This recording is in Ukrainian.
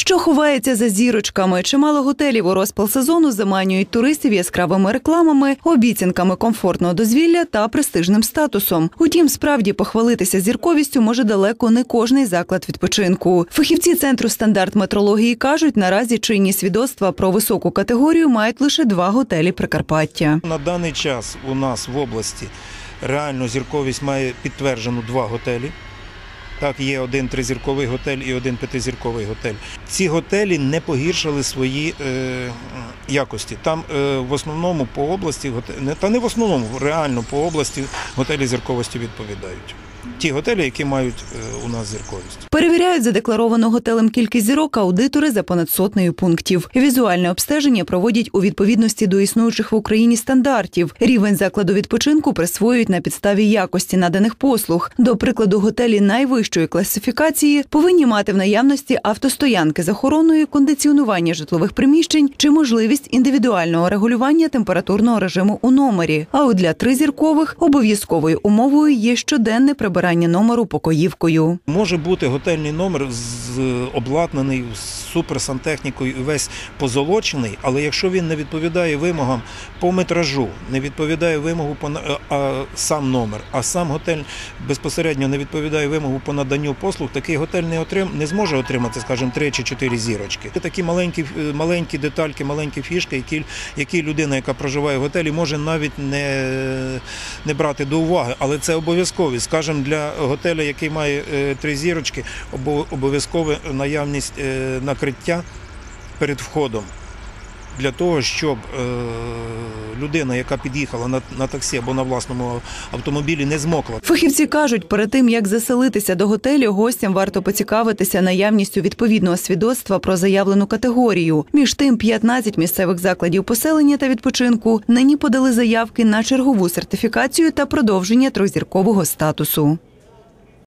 Що ховається за зірочками? Чимало готелів у розпал сезону заманюють туристів яскравими рекламами, обіцянками комфортного дозвілля та престижним статусом. Утім, справді похвалитися зірковістю може далеко не кожний заклад відпочинку. Фахівці центру стандарт метрології кажуть, наразі чинні свідоцтва про високу категорію мають лише два готелі Прикарпаття. На даний час у нас в області реально зірковість має підтверджену два готелі. Так, є один тризірковий готель і один п'ятизірковий готель. Ці готелі не погіршили свої е, якості. Там е, в основному по області, та не в основному, реально по області готелі зірковості відповідають. Ті готелі, які мають е, у нас зірковість. Перевіряють задекларовану готелем кількість зірок аудитори за понад сотнею пунктів. Візуальне обстеження проводять у відповідності до існуючих в Україні стандартів. Рівень закладу відпочинку присвоюють на підставі якості наданих послуг. До прикладу, готелі найвищої класифікації повинні мати в наявності автостоянки з охороною, кондиціонування житлових приміщень чи можливість індивідуального регулювання температурного режиму у номері. А от для тризіркових обов'язковою умовою є щоденне прибирання номеру покоївкою. Може бути готельний номер з обладнаний суперсантехнікою весь позолочений, але якщо він не відповідає вимогам по метражу, не відповідає вимогу по на- а, сам номер, а сам готель безпосередньо не відповідає вимогу по наданню послуг, такий готель не отрим не зможе отримати, скажімо, 3 чи 4 зірочки. Це такі маленькі, е, маленькі детальки, маленькі фішки, які, які людина, яка проживає в готелі, може навіть не, не брати до уваги, але це обов'язкові. Скажімо, для готелю, який має е, три зірочки, обов'язкова наявність е, накриття перед входом. Для того, щоб е, людина, яка під'їхала на, на таксі або на власному автомобілі, не змокла. Фахівці кажуть, перед тим як заселитися до готелю, гостям варто поцікавитися наявністю відповідного свідоцтва про заявлену категорію. Між тим, 15 місцевих закладів поселення та відпочинку нині подали заявки на чергову сертифікацію та продовження трьохзіркового статусу.